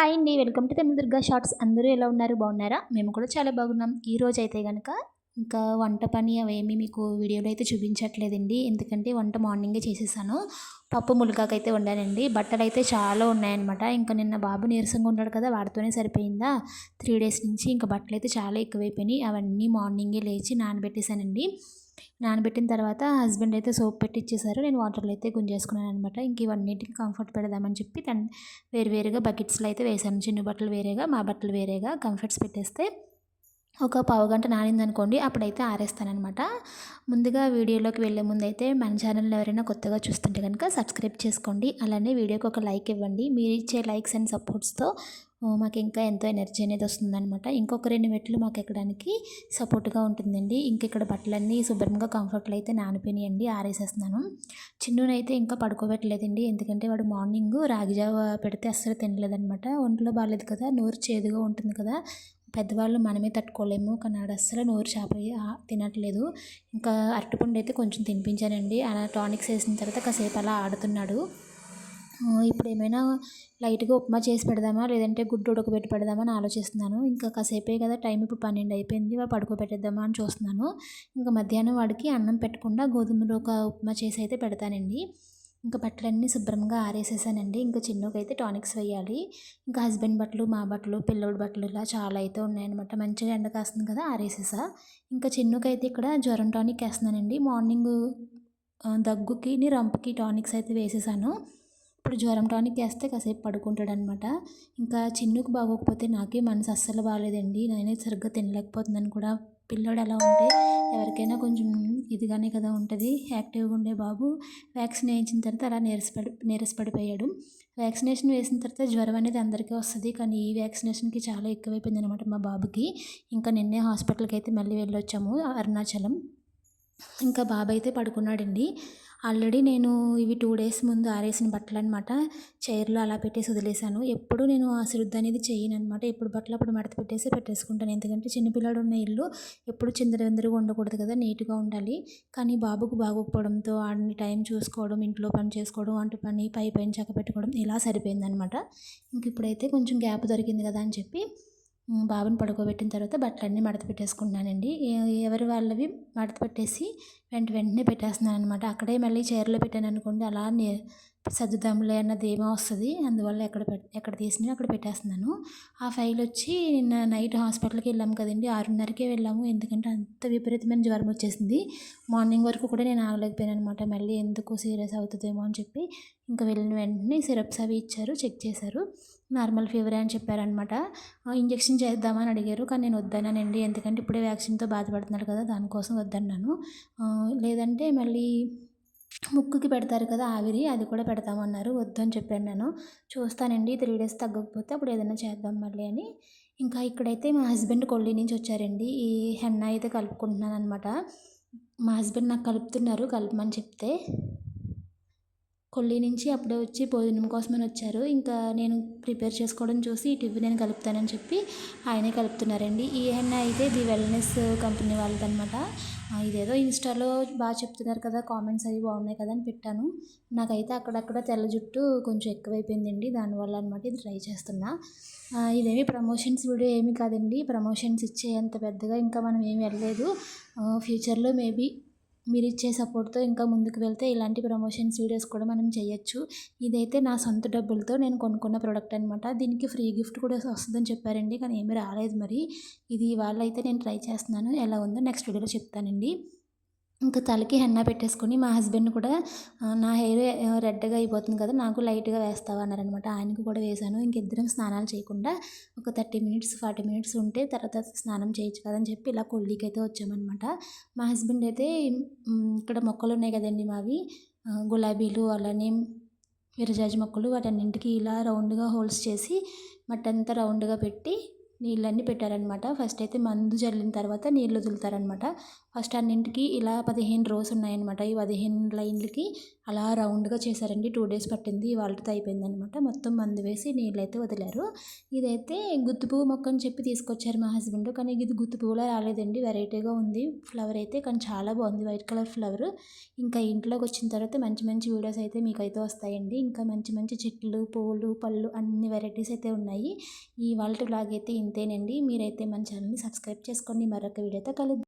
Hi అండి. Welcome to Tamil Durga shorts. అందరూ ఎలా ఉన్నారు? బాగున్నారా? మేము కూడా చాలా బాగున్నాం. ఈ రోజు అయితే కనుక ఇంకా వంట పని అవేమీ మీకు వీడియోలో అయితే చూపించట్లేదండి. ఎందుకంటే వంట మార్నింగే చేసేసాను. పప్పు ములకాకైతే వండానండి. బట్టలు అయితే చాలా ఉన్నాయన్నమాట. ఇంకా నిన్న బాబు నీరసంగా ఉన్నాడు కదా వాడితోనే సరిపోయిందా? త్రీ డేస్ నుంచి ఇంకా బట్టలు అయితే చాలా ఎక్కువైపోయినాయి. అవన్నీ మార్నింగే లేచి నానబెట్టేశానండి నానబెట్టిన తర్వాత హస్బెండ్ అయితే సోప్ పెట్టి ఇచ్చేసారు నేను వాటర్లో అయితే గుంజేసుకున్నాను అనమాట ఇంక ఇవన్నిటికి కంఫర్ట్ పెడదామని చెప్పి తను వేరువేరుగా బకెట్స్లో అయితే వేసాను. చిన్న బట్టలు వేరేగా మా బట్టలు వేరేగా కంఫర్ట్స్ పెట్టేస్తే ఒక పావు గంట నానిందనుకోండి అప్పుడైతే ఆరేస్తానమాట ముందుగా వీడియోలోకి వెళ్ళే ముందు అయితే మన ఛానల్ ఎవరైనా కొత్తగా చూస్తుంటే కనుక సబ్స్క్రైబ్ చేసుకోండి. అలానే వీడియోకి ఒక లైక్ ఇవ్వండి. మీరు ఇచ్చే లైక్స్ అండ్ సపోర్ట్స్తో మాకు ఇంకా ఎంతో ఎనర్జీ అనేది వస్తుందనమాట ఇంకొక రెండు మెట్లు మాకు ఎక్కడానికి సపోర్ట్గా ఉంటుందండి. ఇంక ఇక్కడ బట్టలన్నీ శుభ్రంగా కంఫర్ట్లు అయితే నానిపోయినాయండి ఆరేసేస్తున్నాను. చిన్నునైతే ఇంకా పడుకోబెట్టలేదండి. ఎందుకంటే వాడు మార్నింగ్ రాగిజావ పెడితే అస్సలు తినలేదనమాట ఒంట్లో బాగాలేదు కదా నోరు చేదుగా ఉంటుంది కదా. పెద్దవాళ్ళు మనమే తట్టుకోలేము. కానీ ఆడ అస్సలు నోరు చేప తినట్లేదు. ఇంకా అరటిపండు అయితే కొంచెం తినిపించానండి. అలా టానిక్స్ వేసిన తర్వాత కాసేపు అలా ఆడుతున్నాడు. ఇప్పుడు ఏమైనా లైట్గా ఉప్మా చేసి పెడదామా? లేదంటే గుడ్డు ఉడకబెట్టి పెడదామా అని ఆలోచిస్తున్నాను. ఇంకా కాసేపే కదా టైం ఇప్పుడు పన్నెండు అయిపోయింది. పడుకోబెట్టేద్దామా అని చూస్తున్నాను. ఇంకా మధ్యాహ్నం వాడికి అన్నం పెట్టకుండా గోధుమలో ఒక ఉప్మా చేసి అయితే పెడతానండి. ఇంకా బట్టలన్నీ శుభ్రంగా ఆరేసేసానండి. ఇంకా చిన్నకైతే టానిక్స్ వేయాలి. ఇంకా హస్బెండ్ బట్టలు మా బట్టలు పిల్లోడి బట్టలు ఇలా చాలా అయితే ఉన్నాయన్నమాట. మంచిగా ఎండ కాస్తుంది కదా ఆరేసేసా. ఇంకా చిన్నకైతే ఇక్కడ జ్వరం టానిక్ వేస్తున్నానండి. మార్నింగ్ దగ్గుకి రంపుకి టానిక్స్ అయితే వేసేసాను. ఇప్పుడు జ్వరం టానిక్ వేస్తే కాసేపు పడుకుంటాడు అనమాట ఇంకా చిన్నుకు బాగోకపోతే నాకే మనసు అస్సలు బాగాలేదండి నేనే సరిగ్గా తినలేకపోతుందని కూడా. పిల్లోడు ఎలా ఉంటే ఎవరికైనా కొంచెం ఇదిగానే కదా ఉంటుంది. యాక్టివ్గా ఉండే బాబు వ్యాక్సిన్ వేయించిన తర్వాత అలా నీరసపడి నీరసపడిపోయాడు. వ్యాక్సినేషన్ వేసిన తర్వాత జ్వరం అనేది అందరికీ వస్తుంది. కానీ ఈ వ్యాక్సినేషన్కి చాలా ఎక్కువైపోయింది అనమాట మా బాబుకి. ఇంకా నిన్నే హాస్పిటల్కి అయితే మళ్ళీ వెళ్ళొచ్చాము అరుణాచలం. ఇంకా బాబు అయితే పడుకున్నాడండి. ఆల్రెడీ నేను ఇవి టూ డేస్ ముందు ఆరేసిన బట్టలు అనమాట చైర్లో అలా పెట్టేసి వదిలేసాను ఎప్పుడు నేను ఆ శుద్ధి అనేది చేయను అనమాట ఎప్పుడు బట్టలు అప్పుడు మడత పెట్టేసి పెట్టేసుకుంటాను. ఎందుకంటే చిన్నపిల్లాడు ఉన్న ఇల్లు ఎప్పుడు చిందరవిందరగా ఉండకూడదు కదా నీట్గా ఉండాలి. కానీ బాబుకు బాగోకపోవడంతో ఆడిని టైం చూసుకోవడం ఇంట్లో పని చేసుకోవడం వంట పని పై పైన చక్క పెట్టుకోవడం ఇలా సరిపోయిందనమాట ఇంక ఇప్పుడైతే కొంచెం గ్యాప్ దొరికింది కదా అని చెప్పి బాబుని పడుకోబెట్టిన తర్వాత బట్టలన్నీ మడత పెట్టేసుకుంటున్నానండి. ఎవరి వాళ్ళవి మడత పెట్టేసి వెంట వెంటనే పెట్టేస్తున్నాను అనమాట అక్కడే మళ్ళీ చీరలో పెట్టాను అనుకోండి అలా సర్దుదాంలే అన్నది ఏమో వస్తుంది. అందువల్ల ఎక్కడ ఎక్కడ తీసినా అక్కడ పెట్టేస్తున్నాను. ఆ ఫైల్ వచ్చి నిన్న నైట్ హాస్పిటల్కి వెళ్ళాము కదండి. ఆరున్నరకే వెళ్ళాము. ఎందుకంటే అంత విపరీతమైన జ్వరం వచ్చేసింది. మార్నింగ్ వరకు కూడా నేను ఆగలేకపోయాను అనమాట మళ్ళీ ఎందుకు సీరియస్ అవుతుందేమో అని చెప్పి ఇంకా వెళ్ళిన వెంటనే సిరప్స్ అవి ఇచ్చారు చెక్ చేశారు. నార్మల్ ఫీవర్ అని చెప్పారనమాట ఇంజెక్షన్ చేద్దామని అడిగారు. కానీ నేను వద్దానండి ఎందుకంటే ఇప్పుడే వ్యాక్సిన్తో బాధపడుతున్నారు కదా దానికోసం వద్దన్నాను. లేదంటే మళ్ళీ ముక్కుకి పెడతారు కదా ఆవిరి అది కూడా పెడతామన్నారు. వద్దని చెప్పాను నేను. చూస్తానండి త్రీ డేస్ తగ్గకపోతే అప్పుడు ఏదైనా చేద్దాం మళ్ళీ అని. ఇంకా ఇక్కడైతే మా హస్బెండ్ కొల్లి నుంచి వచ్చారండి. ఈ హెన్న అయితే కలుపుకుంటున్నాను అనమాట మా హస్బెండ్ నాకు కలుపుతున్నారు కలపమని చెప్తే. కొల్లి నుంచి అప్పుడే వచ్చి భోజనం కోసమని వచ్చారు. ఇంకా నేను ప్రిపేర్ చేసుకోవడం చూసి ఈ ఇవి నేను కలుపుతానని చెప్పి ఆయనే కలుపుతున్నారండి. ఈయన అయితే ది వెల్నెస్ కంపెనీ వాళ్ళదనమాట ఇదేదో ఇన్స్టాలో బాగా చెప్తున్నారు కదా కామెంట్స్ అవి బాగున్నాయి కదా అని పెట్టాను. నాకైతే అక్కడక్కడ తెల్ల జుట్టు కొంచెం ఎక్కువైపోయిందండి దానివల్ల అనమాట ఇది ట్రై చేస్తున్నా. ఇదేమి ప్రమోషన్స్ వీడియో ఏమీ కాదండి. ప్రమోషన్స్ ఇచ్చే అంత పెద్దగా ఇంకా మనం ఏమి వెళ్ళలేదు. ఫ్యూచర్లో మేబీ మీరు ఇచ్చే సపోర్ట్తో ఇంకా ముందుకు వెళ్తే ఇలాంటి ప్రమోషన్స్ వీడియోస్ కూడా మనం చేయొచ్చు. ఇదైతే నా సొంత డబ్బులతో నేను కొనుక్కున్న ప్రోడక్ట్ అనమాట దీనికి ఫ్రీ గిఫ్ట్ కూడా వస్తుందని చెప్పారండి కానీ ఏమీ రాలేదు మరి. ఇది వాళ్ళైతే నేను ట్రై చేస్తున్నాను. ఎలా ఉందో నెక్స్ట్ వీడియోలో చెప్తానండి. ఇంకా తలకి హెన్నా పెట్టేసుకొని మా హస్బెండ్ కూడా నా హెయిర్ రెడ్గా అయిపోతుంది కదా నాకు లైట్గా వేస్తావా అన్నారనమాట. ఆయనకు కూడా వేశాను. ఇంకిద్దరం స్నానాలు చేయకుండా ఒక థర్టీ మినిట్స్ ఫార్టీ మినిట్స్ ఉంటే తర్వాత స్నానం చేయొచ్చు కదని చెప్పి ఇలా కొల్లికి అయితే వచ్చామన్నమాట మా హస్బెండ్ అయితే ఇక్కడ మొక్కలు ఉన్నాయి కదండి మావి గులాబీలు అలానే విరజాజి మొక్కలు వాటన్నింటికి ఇలా రౌండ్గా హోల్స్ చేసి మట్టంతా రౌండ్గా పెట్టి నీళ్ళన్నీ పెట్టారనమాట. ఫస్ట్ అయితే మందు చల్లిన తర్వాత నీళ్ళు వదులుతారనమాట. ఫస్ట్ అన్నింటికి ఇలా పదిహేను రోస్ ఉన్నాయన్నమాట. ఈ పదిహేను లైన్లకి అలా రౌండ్గా చేశారండి. టూ డేస్ పట్టింది. వాళ్ళతో అయిపోయింది అనమాట మొత్తం మందు వేసి నీళ్ళు అయితే వదిలారు. ఇదైతే గుత్తి పువ్వు మొక్క అని చెప్పి తీసుకొచ్చారు మా హస్బెండ్. కానీ ఇది గుత్తి పువ్వులా రాలేదండి. వెరైటీగా ఉంది. ఫ్లవర్ అయితే కానీ చాలా బాగుంది. White colour flower. ఇంకా ఇంట్లోకి వచ్చిన తర్వాత మంచి మంచి వీడియోస్ అయితే మీకు అయితే వస్తాయండి. ఇంకా మంచి మంచి చెట్లు పూలు పళ్ళు అన్ని వెరైటీస్ అయితే ఉన్నాయి. ఈ వాళ్ళ లాగైతే ఇంతేనండి. మీరైతే మన ఛానల్ని సబ్స్క్రైబ్ చేసుకోండి. మరొక వీడియోతో కలుద్దాం.